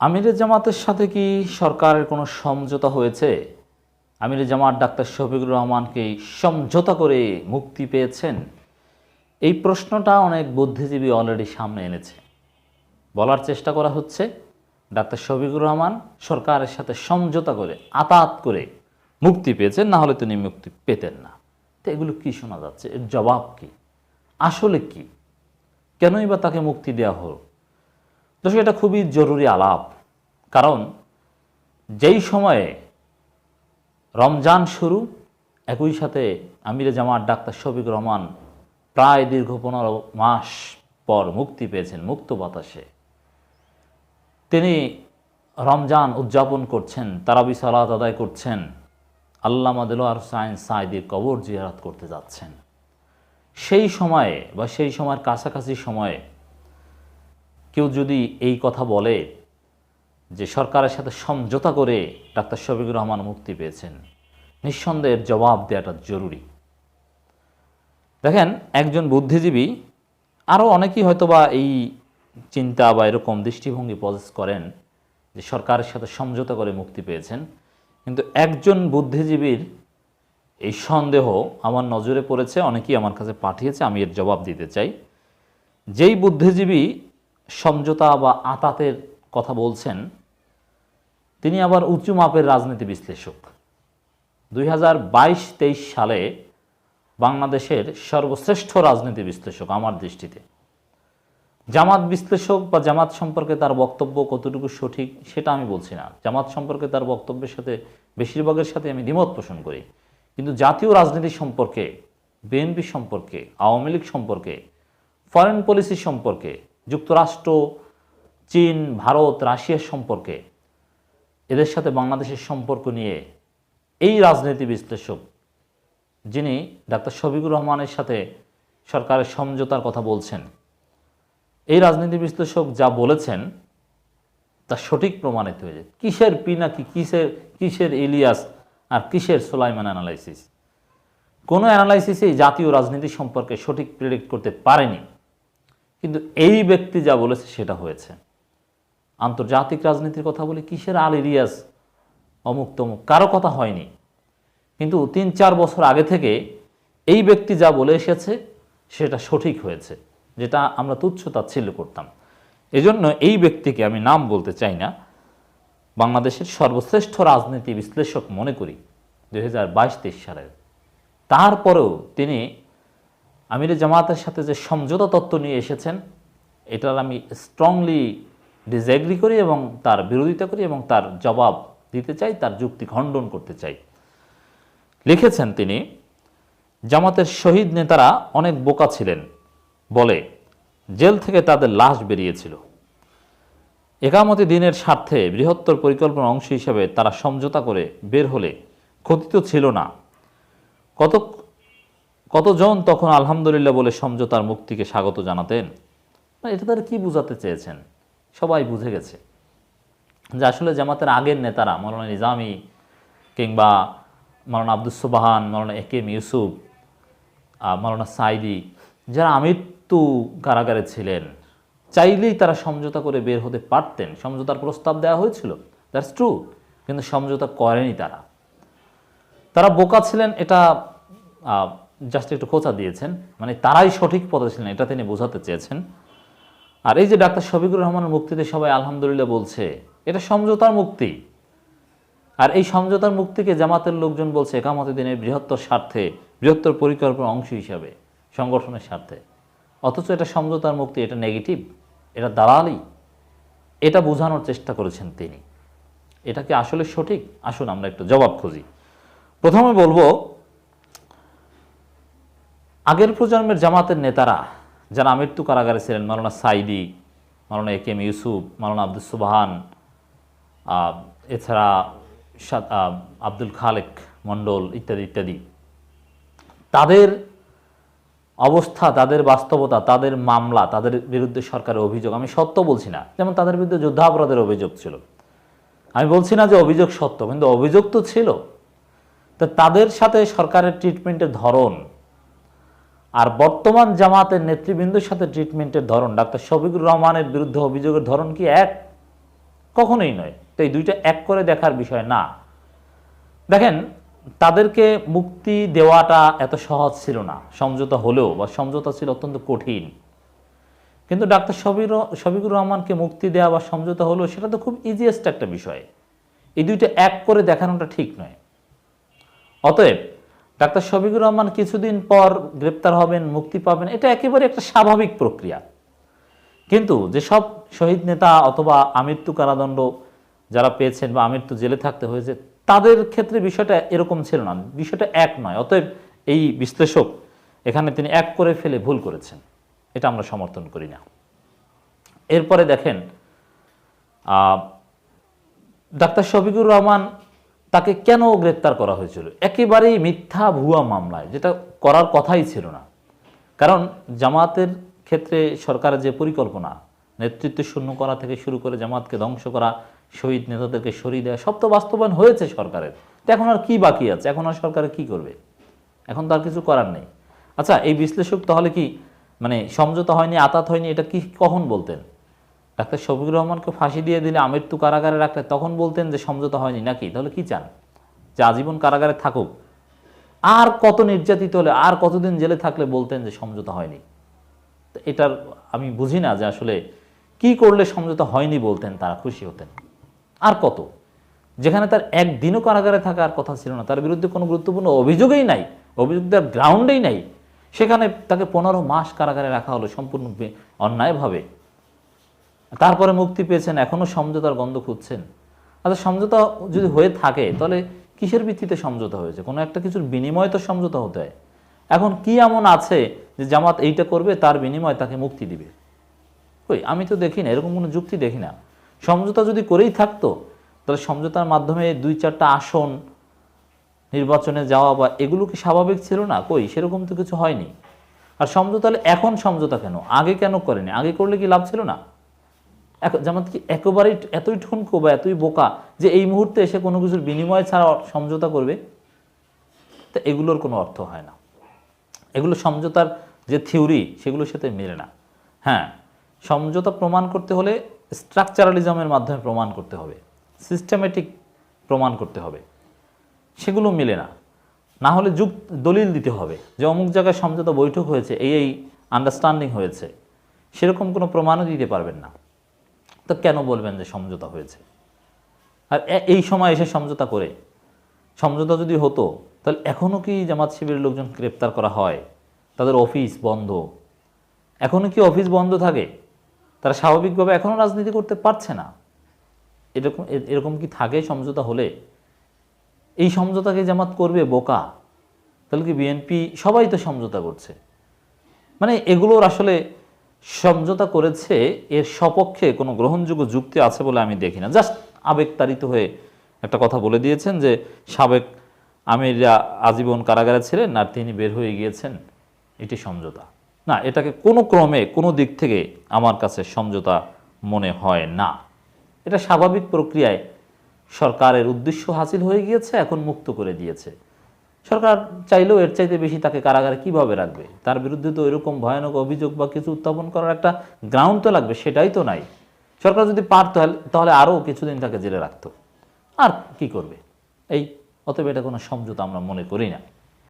আমিরের জামাতের সাথে কি সরকারের কোনো সমঝোতা হয়েছে? আমিরের জামাত ডাক্তার শফিকুর রহমানকে সমঝোতা করে মুক্তি পেয়েছেন? এই প্রশ্নটা অনেক বুদ্ধিজীবী অলরেডি সামনে এনেছে। বলার চেষ্টা করা হচ্ছে, ডাক্তার শফিকুর রহমান সরকারের সাথে সমঝোতা করে, আতাত করে মুক্তি পেয়েছেন, না হলে তিনি মুক্তি পেতেন না। তো এগুলো কি শোনা যাচ্ছে? এর জবাব কি? আসলে কি? কেনই বা তাকে মুক্তি দেওয়া হলো? দর্শক, এটা খুবই জরুরি আলাপ। কারণ যেই সময়ে রমজান শুরু, একই সাথে আমিরে জামাত ডাক্তার শফিক রহমান প্রায় দীর্ঘ পনেরো মাস পর মুক্তি পেয়েছেন, মুক্ত বাতাসে। তিনি রমজান উদযাপন করছেন, তারাবি সালাত আদায় করছেন, আল্লামা দিলোয়ার সাইন সাইদির কবর জিয়ারাত করতে যাচ্ছেন। সেই সময়ে বা সেই সময়ের কাছাকাছি সময়ে কেউ যদি এই কথা বলে যে সরকারের সাথে সমঝোতা করে ডাক্তার শফিকুর রহমান মুক্তি পেয়েছেন নিঃসন্দেহের জবাব দেওয়াটা জরুরি। দেখেন, একজন বুদ্ধিজীবী আরও অনেকেই হয়তো বা এই চিন্তা বা এরকম দৃষ্টিভঙ্গি পজেস করেন যে সরকারের সাথে সমঝোতা করে মুক্তি পেয়েছেন। কিন্তু একজন বুদ্ধিজীবীর এই সন্দেহ আমার নজরে পড়েছে, অনেকেই আমার কাছে পাঠিয়েছে, আমি এর জবাব দিতে চাই। যেই বুদ্ধিজীবী সমঝোতা বা আতাতের কথা বলছেন, তিনি আবার উঁচু মাপের রাজনীতি বিশ্লেষক। দুই হাজার সালে বাংলাদেশের সর্বশ্রেষ্ঠ রাজনীতি বিশ্লেষক আমার দৃষ্টিতে। জামাত বিশ্লেষক বা জামাত সম্পর্কে তার বক্তব্য কতটুকু সঠিক সেটা আমি বলছি না। জামাত সম্পর্কে তার বক্তব্যের সাথে বেশিরভাগের সাথে আমি দ্বিমত পোষণ করি। কিন্তু জাতীয় রাজনীতি সম্পর্কে, বিএনপি সম্পর্কে, আওয়ামী লীগ সম্পর্কে ফরেন পলিসি সম্পর্কে যুক্তরাষ্ট্র, চীন, ভারত, রাশিয়ার সম্পর্কে, এদের সাথে বাংলাদেশের সম্পর্ক নিয়ে এই রাজনীতি বিশ্লেষক যিনি ডাক্তার শফিকুর রহমানের সাথে সরকারের সমঝোতার কথা বলছেন, এই রাজনীতি বিশ্লেষক যা বলেছেন তা সঠিক প্রমাণিত হয়েছে। কিসের পিনাকি, কিসের কিসের ইলিয়াস আর কিসের সোলাইমান অ্যানালাইসিস? কোনো অ্যানালাইসিসেই জাতীয় রাজনীতি সম্পর্কে সঠিক প্রেডিক্ট করতে পারেনি। কিন্তু এই ব্যক্তি যা বলেছে সেটা হয়েছে। আন্তর্জাতিক রাজনীতির কথা বলে, কিসের আল ইলিয়াস? অমুক তমুক, কারও কথা হয়নি। কিন্তু তিন চার বছর আগে থেকে এই ব্যক্তি যা বলে এসেছে, সেটা সঠিক হয়েছে, যেটা আমরা তুচ্ছ তাচ্ছিল্য করতাম। এজন্য এই ব্যক্তিকে আমি নাম বলতে চাই না। বাংলাদেশের সর্বশ্রেষ্ঠ রাজনীতি বিশ্লেষক মনে করি দু হাজার বাইশ, তেইশ সালের। তারপরেও তিনি আমিরে জামাতের সাথে যে সমঝোতা তত্ত্ব নিয়ে এসেছেন, এটার আমি স্ট্রংলি ডিসএগ্রি করি এবং তার বিরোধিতা করি এবং তার জবাব দিতে চাই, তার যুক্তি খণ্ডন করতে চাই। লিখেছেন তিনি, জামাতের শহীদ নেতারা অনেক বোকা ছিলেন। বলে, জেল থেকে তাদের লাশ বেরিয়েছিল। একামতি দিনের স্বার্থে বৃহত্তর পরিকল্পনার অংশ হিসেবে তারা সমঝোতা করে বের হলে ক্ষতি তো ছিল না। কত কতজন তখন আলহামদুলিল্লাহ বলে সমঝোতার মুক্তিকে স্বাগত জানাতেন? এটা তারা কি বোঝাতে চেয়েছেন? সবাই বুঝে গেছে। যে আসলে জামাতের আগের নেতারা, মৌলানা নিজামি কিংবা মৌলানা আব্দুস সুবাহান, মৌলানা এ কেম ইউসুফ মৌলানা সাইদি, যারা আমৃত্যু কারাগারে ছিলেন, চাইলেই তারা সমঝোতা করে বের হতে পারতেন। সমঝোতার প্রস্তাব দেওয়া হয়েছিল। দ্যাটস ট্রু কিন্তু সমঝোতা করেনি তারা। তারা বোকা ছিলেন এটা জাস্ট একটু খোঁচা দিয়েছেন মানে তারাই সঠিক পথে ছিলেন, এটা তিনি বোঝাতে চেয়েছেন। আর এই যে ডাক্তার শফিকুর রহমানের মুক্তিতে সবাই আলহামদুলিল্লাহ বলছে, এটা সমঝোতার মুক্তি। আর এই সমঝোতার মুক্তিকে জামাতের লোকজন বলছে একামতে দিনের বৃহত্তর স্বার্থে, বৃহত্তর পরিকল্পনার অংশ হিসাবে, সংগঠনের স্বার্থে। অথচ এটা সমঝোতার মুক্তি, এটা নেগেটিভ, এটা দালালি, এটা বোঝানোর চেষ্টা করেছেন তিনি। এটা কি আসলে সঠিক? আসুন আমরা একটু জবাব খুঁজি। প্রথমে বলব আগের প্রজন্মের জামাতের নেতারা যারা মৃত্যু কারাগারে ছিলেন, মাওলানা সাইদি, মাওলানা এ কেম ইউসুফ, মাওলানা আব্দুল সুবাহান এছাড়া আব্দুল খালেক মণ্ডল ইত্যাদি ইত্যাদি। তাদের অবস্থা, তাদের বাস্তবতা, তাদের মামলা, তাদের বিরুদ্ধে সরকারের অভিযোগ, আমি সত্য বলছি না, যেমন তাদের বিরুদ্ধে যুদ্ধাপরাধের অভিযোগ ছিল। আমি বলছি না যে অভিযোগ সত্য, কিন্তু অভিযোগ তো ছিল। তো তাদের সাথে সরকারের ট্রিটমেন্টের ধরন আর বর্তমান জামাতের নেতৃবৃন্দের সাথে ট্রিটমেন্টের ধরন, ডাক্তার শফিকুর রহমানের বিরুদ্ধে অভিযোগের ধরন কি এক? কখনোই নয়। তো এই দুইটা এক করে দেখার বিষয় না। দেখেন, তাদেরকে মুক্তি দেওয়াটা এত সহজ ছিল না। সমঝোতা হলেও বা সমঝোতা ছিল অত্যন্ত কঠিন। কিন্তু ডাক্তার শবির শফিকুর রহমানকে মুক্তি দেওয়া বা সমঝোতা হলেও সেটা তো খুব ইজিয়েস্ট একটা বিষয়। এই দুইটা এক করে দেখানোটা ঠিক নয়। অতএব ডাক্তার শফিকুর রহমান কিছুদিন পর গ্রেপ্তার হবেন, মুক্তি পাবেন, এটা একেবারে একটা স্বাভাবিক প্রক্রিয়া। কিন্তু যেসব শহীদ নেতা অথবা আমৃত্যু কারাদণ্ড যারা পেয়েছেন বা আমৃত্যু জেলে থাকতে হয়েছে, তাদের ক্ষেত্রে বিষয়টা এরকম ছিল না। বিষয়টা এক নয়, অতএব এই বিশ্লেষক এখানে তিনি এক করে ফেলে ভুল করেছেন। এটা আমরা সমর্থন করি না। এরপরে দেখেন ডাক্তার শফিকুর রহমান তাকে কেন গ্রেপ্তার করা হয়েছিল? একেবারেই মিথ্যা ভুয়া মামলায়, যেটা করার কথাই ছিল না। কারণ জামাতের ক্ষেত্রে সরকারের যে পরিকল্পনা, নেতৃত্ব শূন্য করা থেকে শুরু করে জামাতকে ধ্বংস করা, শহীদ নেতাদেরকে সরিয়ে দেওয়া, সব তো বাস্তবায়ন হয়েছে সরকারের। তো এখন আর কি বাকি আছে? এখন আর সরকারের কি করবে? এখন তো আর কিছু করার নেই। আচ্ছা এই বিশ্লেষক তাহলে কি মানে সমঝোতা হয়নি, আতাত হয়নি, এটা কি কখন বলতেন? ডাক্তার শফিকুর রহমানকে ফাঁসি দিয়ে দিলে আমৃত্যু কারাগারে রাখলে তখন বলতেন যে সমঝোতা হয়নি নাকি? তাহলে কি চান? যে আজীবন কারাগারে থাকুক। আর কত নির্যাতিত হলে, আর কতদিন জেলে থাকলে বলতেন যে সমঝোতা হয়নি? এটার আমি বুঝি না যে আসলে কি করলে সমঝোতা হয়নি বলতেন তারা, খুশি হতেন। আর কত? যেখানে তার একদিনও কারাগারে থাকার কথা ছিল না, তার বিরুদ্ধে কোনো গুরুত্বপূর্ণ অভিযোগই নাই অভিযোগ দেওয়ার গ্রাউন্ডেই নাই। সেখানে তাকে পনেরো মাস কারাগারে রাখা হলো সম্পূর্ণ অন্যায়ভাবে। তারপরে মুক্তি পেয়েছেন এখনও সমঝোতার গন্ধ খুঁজছেন। আচ্ছা সমঝোতা যদি হয়ে থাকে, তাহলে কিসের ভিত্তিতে সমঝোতা হয়েছে? কোনো একটা কিছুর বিনিময়ে তো সমঝোতা হতে হয়। এখন কি এমন আছে যে জামাত এইটা করবে, তার বিনিময়ে তাকে মুক্তি দিবে? কই, আমি তো দেখি না, এরকম কোনো যুক্তি দেখি না। সমঝোতা যদি করেই থাকতো, তাহলে সমঝোতার মাধ্যমে দুই চারটা আসন, নির্বাচনে যাওয়া বা এগুলো কি স্বাভাবিক ছিল না? কই, সেরকম তো কিছু হয়নি। আর সমঝোতা এখন সমঝোতা কেন? আগে কেন করেনি? আগে করলে কি লাভ ছিল না? জামাত কি একেবারেই এতই ঠুনকো বা এতই বোকা যে এই মুহূর্তে এসে কোনো কিছুর বিনিময় ছাড়া সমঝোতা করবে, তা এগুলোর কোনো অর্থ হয় না। এগুলো সমঝোতার যে থিওরি, সেগুলোর সাথে মেলে না। হ্যাঁ সমঝোতা প্রমাণ করতে হলে স্ট্রাকচারালিজমের মাধ্যমে প্রমাণ করতে হবে, সিস্টেমেটিক প্রমাণ করতে হবে। সেগুলো মেলে না। না হলে যুগ দলিল দিতে হবে যে অমুক জায়গায় সমঝোতা বৈঠক হয়েছে, এই এই আন্ডারস্ট্যান্ডিং হয়েছে। সেরকম কোনো প্রমাণও দিতে পারবেন না। তো কেন বলবেন যে সমঝোতা হয়েছে? আর এই সময় এসে সমঝোতা করে। সমঝোতা যদি হতো, তাহলে এখনও কি জামাত শিবিরের লোকজন গ্রেপ্তার করা হয়? তাদের অফিস বন্ধ। এখনও কি অফিস বন্ধ থাকে? তারা স্বাভাবিকভাবে এখনও রাজনীতি করতে পারছে না। এরকম এরকম কি থাকে সমঝোতা হলে? এই সমঝোতাকে জামাত করবে বোকা? তাহলে কি বিএনপি সবাই তো সমঝোতা করছে? মানে এগুলোর আসলে সমঝোতা করেছে, এর সপক্ষে কোনো গ্রহণযোগ্য যুক্তি আছে বলে আমি দেখি না। জাস্ট আবেগতাড়িত হয়ে একটা কথা বলে দিয়েছেন যে, সাবেক আমিরা আজীবন কারাগারে ছিলেন আর তিনি বের হয়ে গিয়েছেন। এটি সমঝোতা। না, এটাকে কোনো ক্রমে, কোনো দিক থেকে আমার কাছে সমঝোতা মনে হয় না। এটা স্বাভাবিক প্রক্রিয়ায় সরকারের উদ্দেশ্য হাসিল হয়ে গিয়েছে, এখন মুক্ত করে দিয়েছে। সরকার চাইলেও এর চাইতে বেশি তাকে কারাগারে কীভাবে রাখবে? তার বিরুদ্ধে তো এরকম ভয়ানক অভিযোগ বা কিছু উত্থাপন করার একটা গ্রাউন্ড তো লাগবে, সেটাই তো নাই। সরকার যদি পারত, তাহলে আরও কিছুদিন তাকে জেলে রাখত। আর কি করবে? এই, অতএব এটা কোনো সমঝোতা আমরা মনে করি না।